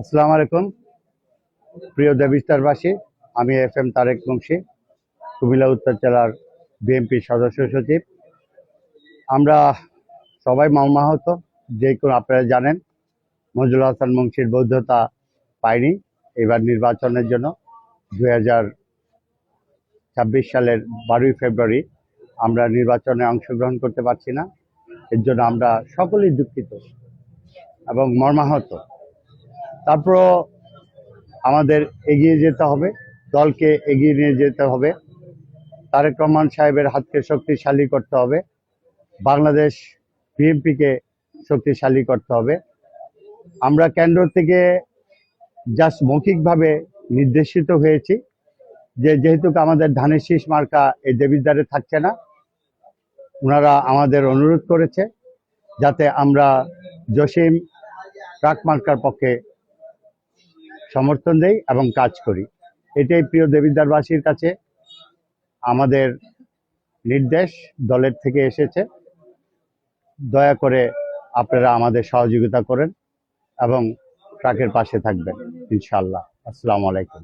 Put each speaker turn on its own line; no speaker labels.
আসসালামু আলাইকুম। প্রিয় দেবিস্তারবাসী, আমি এফ এম তারেক বংশী, কুমিল্লা উত্তর জেলার বিএনপি সদস্য সচিব। আমরা সবাই মর্মাহত, যে কোনো আপনারা জানেন মঞ্জুল হাসান মুন্সির বৈধতা পায়নি এবার নির্বাচনের জন্য। দুই হাজার ছাব্বিশ সালের বারোই ফেব্রুয়ারি আমরা নির্বাচনে অংশগ্রহণ করতে পারছি না। এর জন্য আমরা সকলেই দুঃখিত এবং মর্মাহত। তারপরও আমাদের এগিয়ে যেতে হবে, দলকে এগিয়ে নিয়ে যেতে হবে। তারেক রহমান সাহেবের হাতকে শক্তিশালী করতে হবে। বাংলাদেশ বিএনপিকে শক্তিশালী করতে হবে। আমরা কেন্দ্র থেকে জাস্ট মৌখিকভাবে নির্দেশিত হয়েছি যে, যেহেতু আমাদের ধানের শীষ মার্কা এই দেবিদ্বারে থাকছে না, ওনারা আমাদের অনুরোধ করেছে যাতে আমরা জসিম ট্রাক মার্কার পক্ষে সমর্থন দেই এবং কাজ করি। এটাই প্রিয় দেবিদ্বারবাসীর কাছে আমাদের নির্দেশ, দলের থেকে এসেছে। দয়া করে আপনারা আমাদের সহযোগিতা করেন এবং ট্রাকের পাশে থাকবেন ইনশাল্লাহ আসসালামু আলাইকুম।